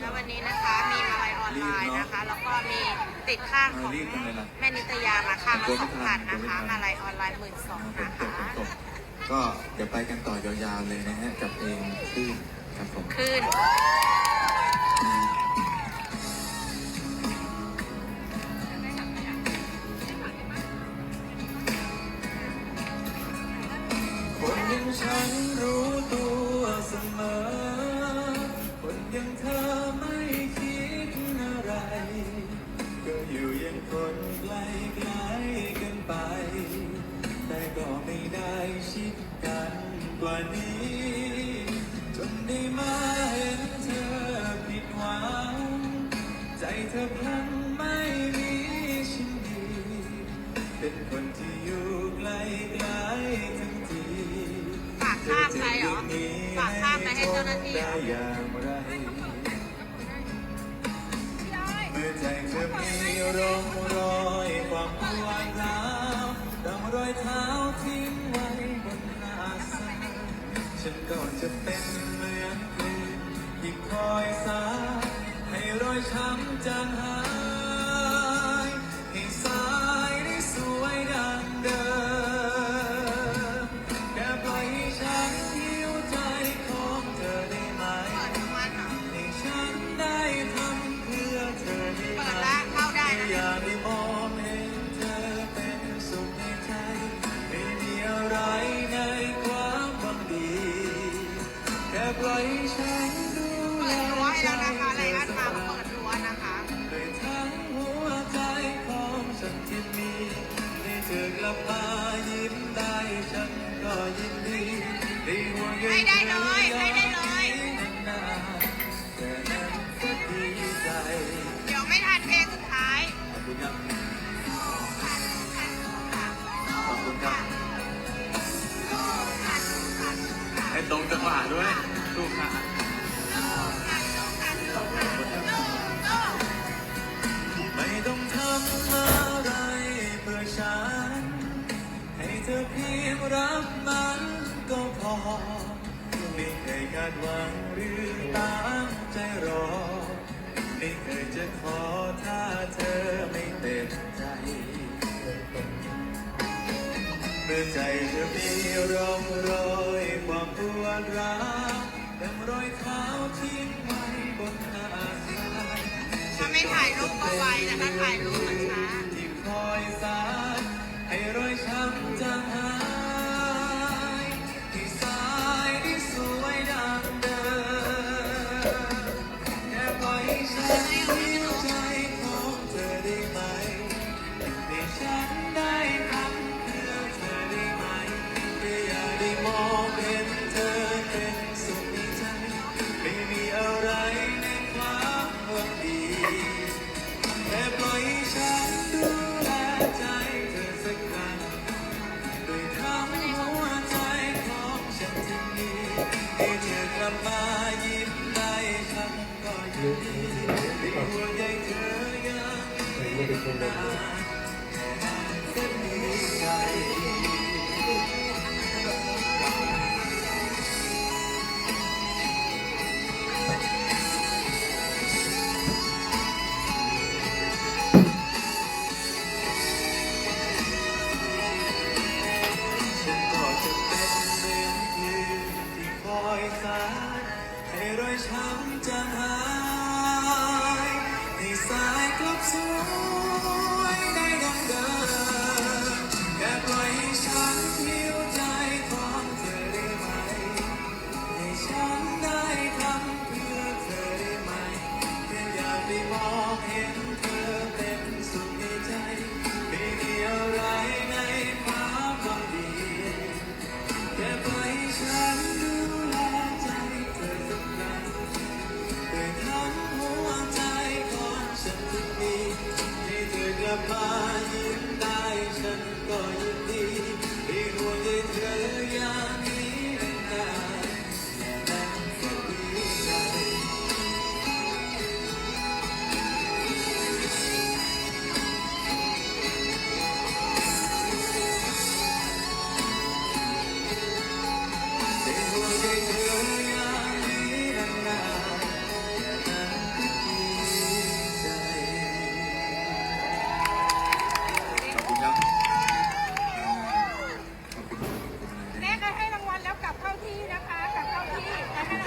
แล้ววันนี้นะคะมีมาลัยออนไลน์นะคะ แล้วก็มีติดข้างของแม่นิตยามาข้างละสองพันนะคะ มาลัยออนไลน์หมื่นสองเป็นนะตกคะเป็นตกก็เดี๋ยวไปกันต่อยาวๆเลยนะฮะกับเพลงคลื่นครับผมขึ้นคนอยังฉันรู้ตัวเสมอ เจ้าหน้าที่เหรได้อย่างไรเมื่อใจเธอมีร่องรอยความปวดร้าวดังรอยเท้าทิ้งไว้บนหน้าสาฉันก็จะเป็นเหมือนคลื่นที่คอยสาให้รอยช้ำจางหาย เปิแลดรั้วให้ใจแล้วนะคะเธไลออันสักมาวันเปิดรั้วนะคะด้วยทั้งหัวใจของฉันที่มีให้เธอกลับมายิ้มได้ฉันก็ยินดีได้ห่วงใยให้ได้เลยให้ได้เลยนานๆแต่นั้นก็ดีใจเดี๋ยวไม่ทันเพลงสุดท้ายขอบคุณครับขอบคุณครับให้ตรงจังหวะด้วย ถูกค่ะไม่ต้องทำอะไรเพื่อฉัน ให้เธอเพียงรับมันก็พอ ไม่เคยคาดหวังหรือตั้งใจรอ ไม่เคยจะขอถ้าเธอไม่เต็มใจเมื่อใจเธอมีร่องรอยความปวดร้าว รอยเท้าทิ้งไว้บนหาดทรายถ้าไม่ถ่ายรูปก็ไวแต่ถ้าถ่ายรูปมันช้า ที่คอยสายให้รอยช้ำจางหายที่สายที่สวยดังเดิมแค่ปล่อยให้ฉันหิวใจ ลับมายิ้มได้ฉันก็ยินดีที่ห่วงใยเธออย่างนี้นานแค่มีใจ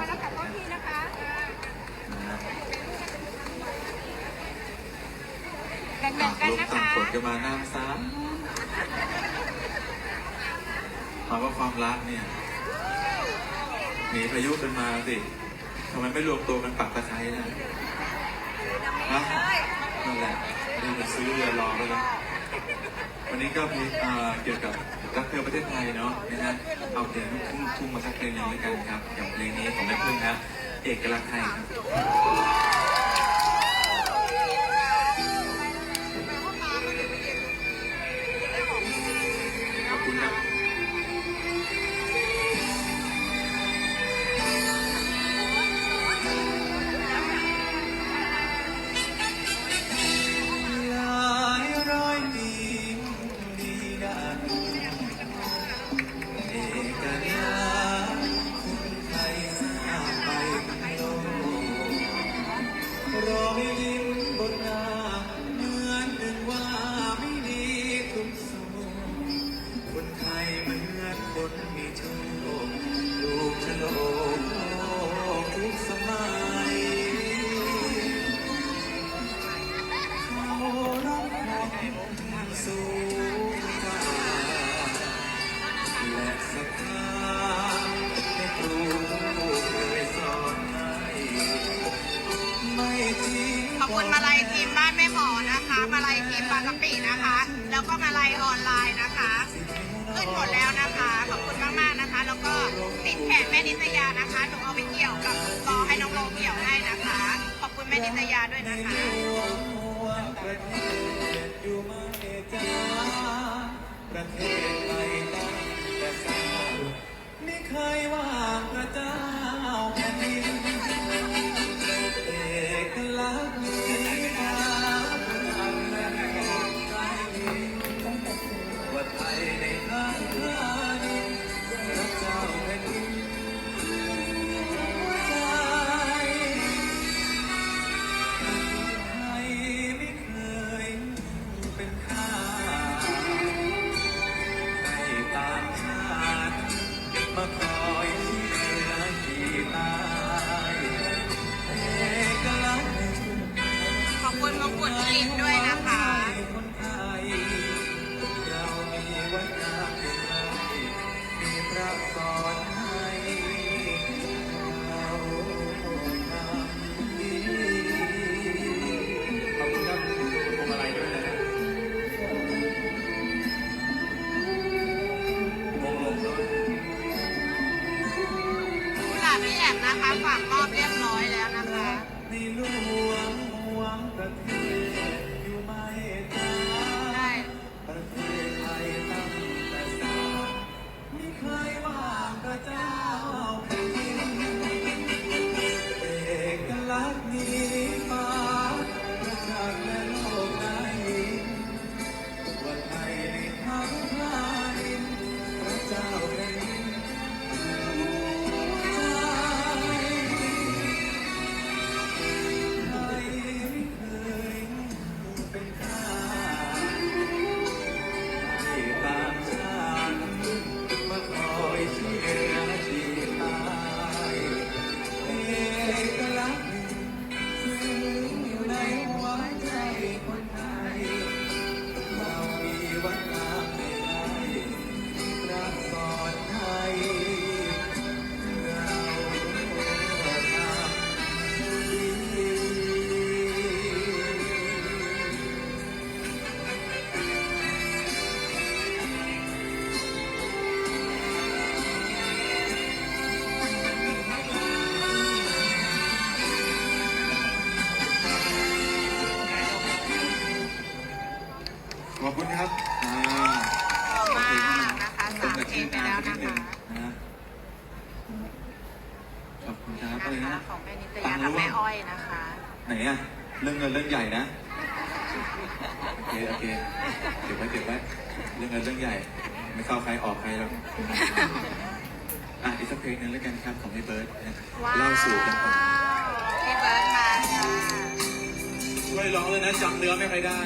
นะคะแล้วแต่นนะคะกลุ่มต่างคนก็มาน้ำซ้ำถามว่าความรักเนี่ยหนีพายุกันมาสิทำไมไม่รวมตัวกันปักตะไคร้นะนั่นแหละเดี๋อวซื้อเรือรอไปแล้ว วันนี้ก็มีเอ่อเกี่ยวกับรักเธอประเทศไทยเนาะนะฮะเอาเพลงลูกทุ่งทุ่งมาสักเพลงหนึ่งแล้วกันครับกับเพลงนี้ของแม่พึ่งนะเอกลักษณ์ไทยครับ แล้วก็มาลัยออนไลน์นะคะขึ้นหมดแล้วนะคะ ขอบคุณมากๆนะคะ แล้วก็ติดแขนแม่นิตยานะคะหนูเอาไปเกี่ยวกับกอให้น้องโลเกี่ยวให้นะคะ ขอบคุณแม่นิตยาด้วยนะคะประเทศไทยตั้งแต่สร้างไม่เคยว่างพระเจ้าแผ่นดินเอกลักษณ์ ใน ใหญ่นะโอเคโอเคเก็บไว้เก็บไว้เรื่องเงินเรื่องใหญ่ ไม่เข้าใครออกใครหรอกอะอีกสักเพลงหนึงแล้วกันครับของพี่เบิร์ดนะว้าวเล่าสู่กันฟังพี่เบิร์ดมาค่ะ ช่วยร้องเลยนะจำเนื้อไม่ค่อยได้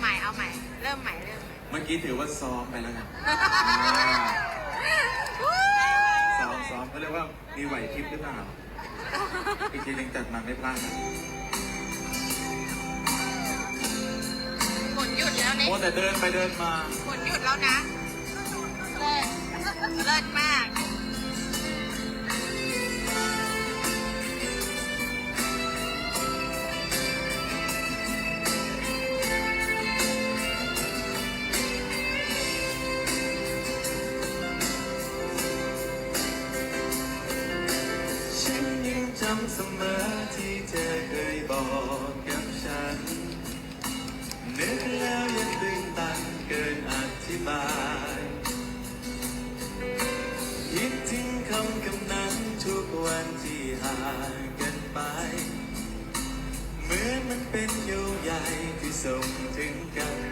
ใหม่เอาใหม่เอาใหม่ เริ่มใหม่เริ่มใหม่เมื่อกี้ถือว่าซ้อมไปแล้วกันซ้อมซ้อมเขาเรียกว่ามีไหวพริบหรือเปล่าอีกทีหนึ่งจัดมาไม่พลาดนะฝนหยุดแล้วเนี่ยโอ้แต่เดินไปเดินมา ฝนหยุดแล้วนะ เลิศเลิศมาก เสมอที่เธอเคยบอกกับฉัน นึกแล้วยังตื่นตันเกินอธิบายคิดถึงคำคำนั้นทุกวันที่ห่างกันไป เหมือนมันเป็นโยงใยที่ส่งถึงกัน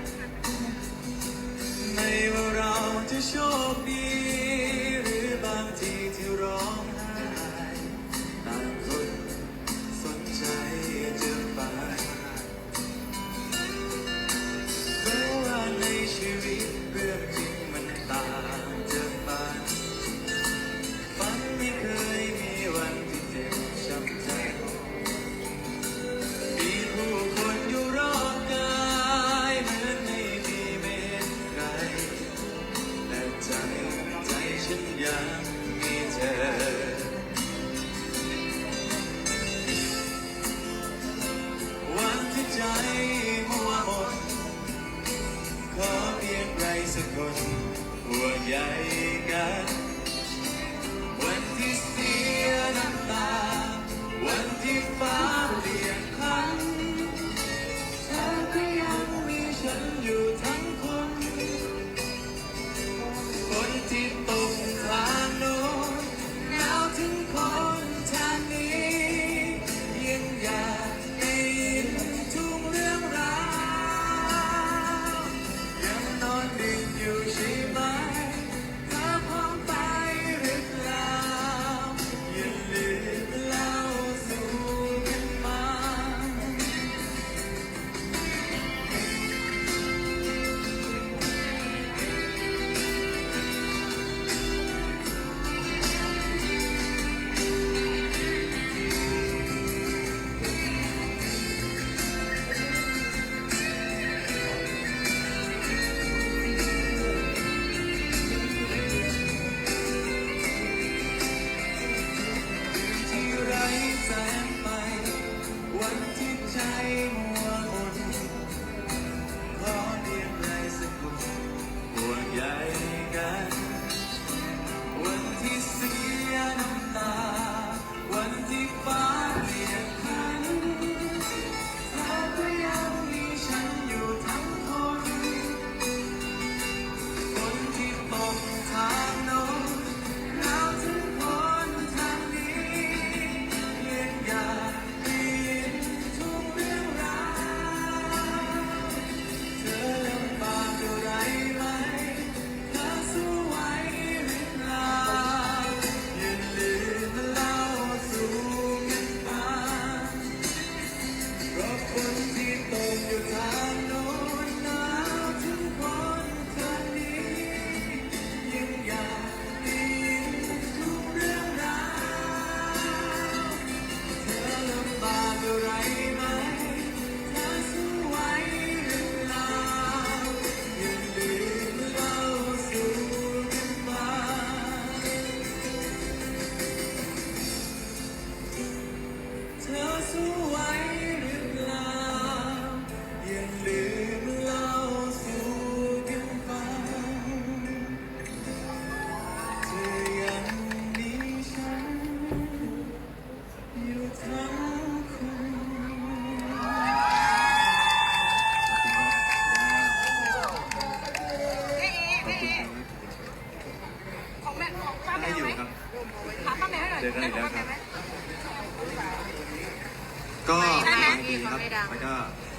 ใหญ่กัน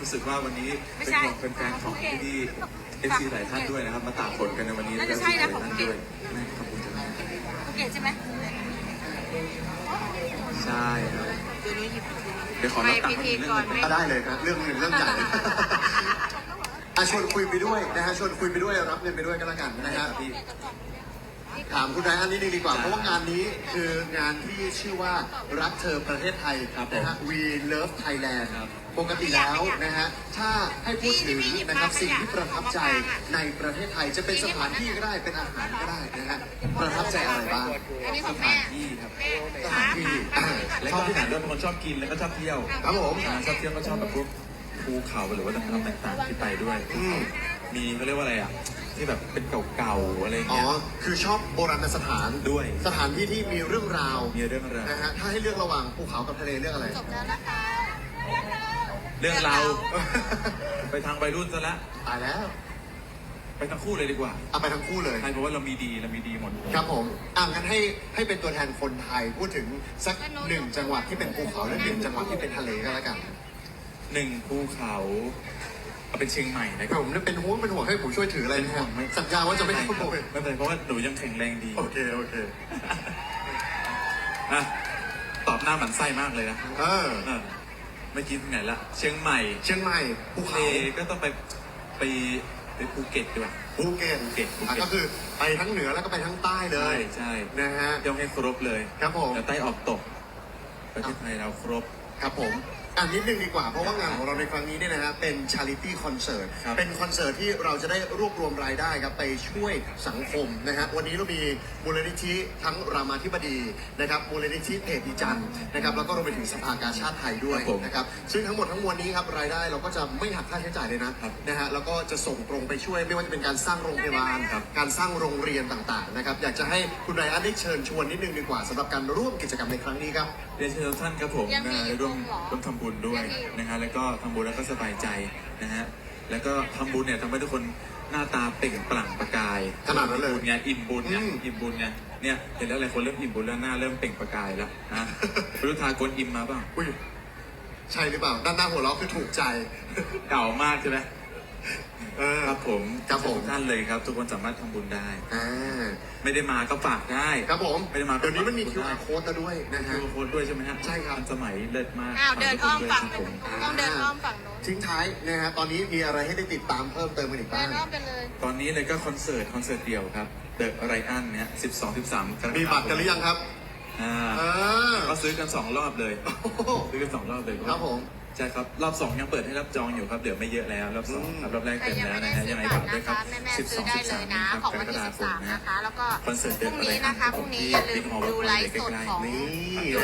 รู้สึกว่าวันนี้ไม่เป็นใช่ของเป็นแฟนของพี่พี่เอฟซีหลายท่านด้วยนะครับ มาตากฝนกันในวันนี้น่าจะใช่นะของท่านภูเก็ตด้วยแม่ขอบคุณจังเลยภูเก็ตใช่ไหมใช่ครับเดี๋ยวหนูหยิบเดี๋ยวขอรับตังค์ไม่พิธีกรไม่ก็ได้เลยครับ เรื่องเงินเรื่องใหญ่อะชวนคุยไปด้วยนะฮะชวนคุยไปด้วยรับเงินไปด้วยก็แล้วกันนะฮะ ถามคุณไรอันนี้ดีกว่า เพราะว่างานนี้คืองานที่ชื่อว่ารักเธอประเทศไทยครับผมนะฮะ We Love Thailand ครับปกติแล้วนะฮะ ถ้าให้พูดถึงนะครับสิ่งที่ประทับใจในประเทศไทยจะเป็นสถานที่ก็ได้เป็นอาหารก็ได้นะฮะประทับใจอะไรบ้างอันนี้ขสองถาแม่นที่ครับสถานที่อ่าแล้วก็ที่ไหนด้วยเป็นคนชอบกินแล้วก็ชอบเที่ยวครับผมอ่าชอบเที่ยวก็ชอบแบบพวกภูเขาหรือว่าต่างๆต่างๆที่ไปด้วยอื มมีเขาเรียกว่าอะไรอะ ที่แบบเป็นเก่าๆอะไรอย่างอ๋อ เงี้ย คือชอบโบราณสถานด้วย สถานที่ที่มีเรื่องราวมีเรื่องราวนะฮะ ถ้าให้เลือกระหว่างภูเขากับทะเลเลือกอะไร จบแล้วนะคะ เรื่องเราวไปทางวัยรุ่นซะละ ตายแล้วไปทั้งคู่เลยดีกว่าเอาไปทั้งคู่เลยใช่เพราะว่าเรามีดีเรามีดีหมดครับผมอะงั้นให้ให้เป็นตัวแทนคนไทยพูดถึงสักหนึ่งจังหวัดที่เป็นภูเขาและหนึ่งจังหวัดที่เป็นทะเลก็แล้วกัน หนึ่งภูเขา เอาเป็นเชียงใหม่นะคผรับมเป็นห่วงเป็นห่วงให้ผมช่วยถืออะไรนะฮะสัญญาว่าจะไม่ขโมยไม่เป็นไรเพราะว่าหนูยังแข็งแรงดีโอเคโอเคอะตอบหน้าหมันไส้มากเลยนะเออเออไม่คิดที่ไหนละเชียงใหม่เชียงใหม่ภูทะเขาเลก็ต้องไปไปไปภูเก็ตดีกว่า ภูเก็ตภูเก็ตภูเก็ต อะก็คือไปทั้งเหนือแล้วก็ไปทั้งใต้เลใช่ยใช่นะฮะ เที่ยวให้ครบเลยครับผมแล้วใต้ออกตกประเทศไทยเราครบ ครับผม อ่านนิดนึงดีกว่า เพราะว่างานของเราในครั้งนี้เนี่ยนะฮะเป็น charity concert ครับ เป็นคอนเสิร์ตที่เราจะได้รวบรวมรายได้ครับไปช่วยสังคมนะฮะวันนี้เรามีมูลนิธิทั้งรามาธิบดีนะครับมูลนิธิเพจดีจันทร์นะครับแล้วก็รวมไปถึงสภากาชาติไทยด้วยครับผมนะครับซึ่งทั้งหมดทั้งมวลนี้ครับรายได้เราก็จะไม่หักค่าใช้จ่ายเลยนะครับ นะฮะแล้วก็จะส่งตรงไปช่วยไม่ว่าจะเป็นการสร้างโรงพยาบาลครับการสร้างโรงเรียนต่างๆนะครับอยากจะให้คุณไรอันได้เชิญชวนนิดนึงดีกว่าสำหรับการร่วมกิจกรรมในครั้งนี้ครับ เรียนเชิญทุกท่านครับผมยังมีนะอยู่ร่วมเหรอ ร่วมทำบุญด้วยยังมีอยู่นะฮะแล้วก็ทำบุญแล้วก็สบายใจนะฮะแล้วก็ทำบุญเนี่ยทำให้ทุกคนหน้าตาเปล่งปลั่งประกายขนาดนั้นเลยบุญไงอิ่มบุญไงอืม อิ่มบุญไงเนี่ยเห็นแล้วหลายคนเริ่มอิ่มบุญแล้วหน้าเริ่มเปล่งประกายแล้วนะไม่รู้ทากลอิ่มมาเปล่าอุ้ยใช่หรือเปล่า ด้านหน้าหัวเราะคือถูกใจ เก่ามากใช่ไหม เออ ครับผมครับผม ทุกท่านเลยครับ ทุกคนสามารถทำบุญได้ อ่าไม่ได้มาก็ฝากได้ ครับผมไม่ได้มาก็เดี๋ยวนี้มันมี ฝากได้ QR code แล้วด้วยนะฮะ คือโค้ดด้วยใช่ไหมฮะใช่ครับ ทันสมัยเลิศมากอ้าวเดินอ้อมฝั่งฝากทุกคนด้วยครับผมต้องเดินอ้อมฝั่งโน้นทิ้งท้ายนะฮะตอนนี้มีอะไรให้ได้ติดตามเพิ่มเติมกันอีกเดิบ้างนอ้อมไปเลย ตอนนี้เลยก็คอนเสิร์ตคอนเสิร์ตเดี่ยวครับ The r i a n เนี่ย12 13กรกฎาคมีบัตรกันหรือยังครับอ่าเออก็ซื้อกัน2รอบเลย โอ้โห ซื้อกัน2รอบเลยครับผม ใช่ครับรอบ2ยังเปิดให้รับจองอยู่ครับเดี๋ยวไม่เยอะแล้วรอบอืม2ครับรอบแรกใครเต็มยังแล้วไม่นะได้ฮะซื้ยัองไงบัตฝารกนะด้วยคคะรับแม่ๆซื้อ12ได้เลย13นะครับของกรวันกที่ฎาคม13นะนะคะ แล้วก็คอนเสิร์ตพรุ่งนี้นะคะพรุ่งนี้อย่าลืมดูไลฟ์สดของ นี่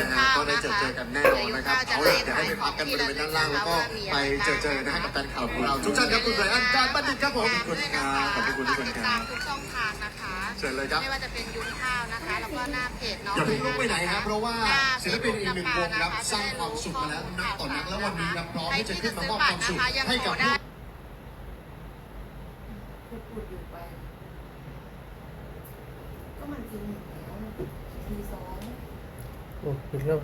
นะฮะก็ได้เจอเจอกันแน่นอนนะครับเอาล่ะเดี๋ยวให้ไปพักกันบริเวณด้านล่างแล้วก็ไปเจอเจอนะฮะกับแฟนข่าวของเราทุกท่านครับคุณไรอันการบัณฑิตครับผม ขอบคุณครับขอบคุณทุกคนครับติดตามทุกช่องทางนะคะ เชิญเลยครับ ไม่ว่าจะเป็นยุ้งข้าวนะคะ แล้วก็หน้าเพจน้องอย่าเพิ่งลุกไปไหนครับเพราะว่าหน้ศิลปินอีกหนึ่งวงครับสร้างความสุขมาแล้วนักต่อนักแล้ววันนี้ครับพร้อมที่จะขึ้นมามอบความสุขให้กับผู้พูดอยู่ไป ก็มันจริงอยู่แล้วทีสองโอ้ปิดแล้ว